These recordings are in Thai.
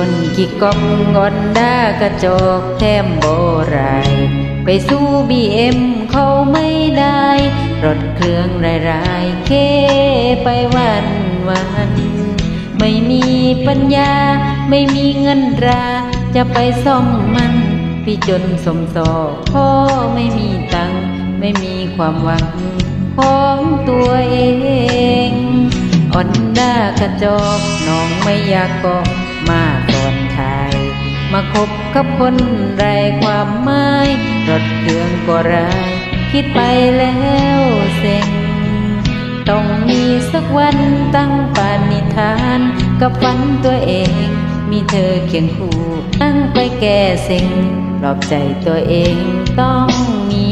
คนกี่กองงอนด้ากระจอกแทมโบรายไปสู้บีเอ็มเขาไม่ได้ รถเครื่องรายรเคไปวันวัน ไม่มีปัญญา ไม่มีเงินรา จะไปซ่อมมัน พี่จนสมสอพ่อไม่มีตังไม่มีความหวังของตัวเองอ่อนด้ากระจอกน้องไม่อยากก็ มาตอนทายมาคบกับคนไรความหมายรถเครื่องก็รายคิดไปแล้วเซ็งต้องมีสักวันตั้งปานิธาน กับฝันตัวเอง มีเธอเคียงคู่ตั้งไปแก่เซ็งปลอบใจตัวเองต้องมี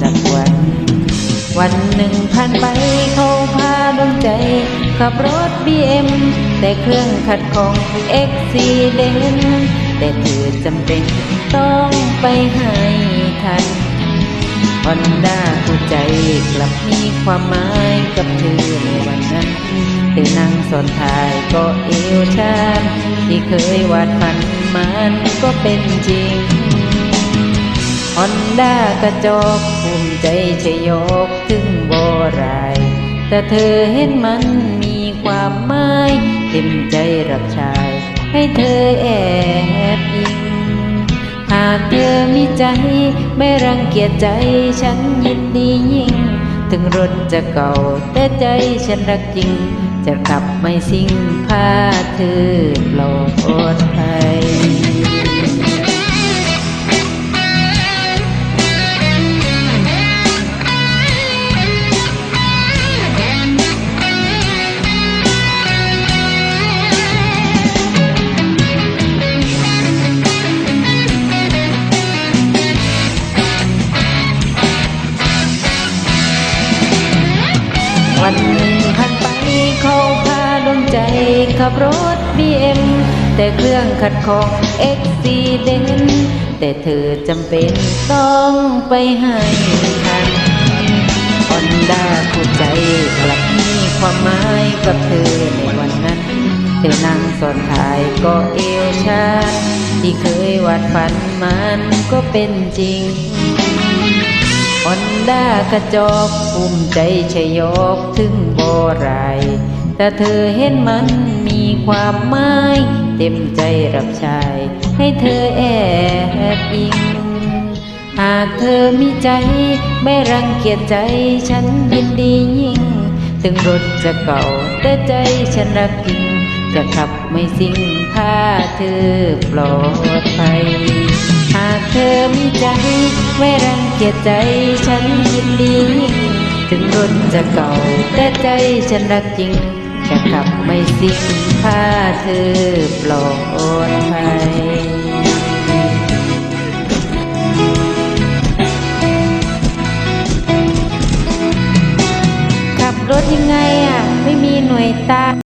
สักวัน วันหนึ่งผ่านไปเขาพาดวงใจ ขับรถบีเอ็มแต่เครื่องขัดของเอ็กซีเดนแต่เธอจำเป็นต้องไปให้ทันฮอนด้าผู้ใจกลับมีความหมายกับเธอในวันนั้นเธอนั่งสอนทายก็เอวชาที่เคยวาดฝันมันก็เป็นจริงฮอนด้ากระจอกภูมิใจชยกถึงโบรายแต่เธอเห็นมัน ความหมายเต็มใจรับชาย ให้เธอแอบอิงหากเธอมีใจ ไม่รังเกียจใจฉันยินดียิ่ง ถึงรถจะเก่า แต่ใจฉันรักจริง จะขับไม่สิ่งพาเธอปลด ขับรถบีเอ็มแต่เครื่องขัดของเอ็กซีเดนแต่เธอจำเป็นต้องไปให้ทันฮอนด้าผู้ใจกลับมีความหมายกับเธอในวันนั้นเธอนั่งสอนถ่ายก็เอวชาที่เคยวาดฝันมันก็เป็นจริงฮอนด้ากระจอกภูมิใจชยกถึงโบร แต่เธอเห็นมันมีความหมายเต็มใจรับใช้ให้เธอแอบอิง หากเธอมีใจไม่รังเกียจใจฉันยินดียิ่ง ถึงรถจะเก่าแต่ใจฉันรักจริง จะขับไม่สิ่งพาเธอปลอดภัย หากเธอมีใจไม่รังเกียจใจฉันยินดียิ่งถึงรถจะเก่าแต่ใจฉันรักจริง จะกลับไม่สิ้นค่าเธอปลอดภัยรถยังไงอะ ไม่มีหน่วยตา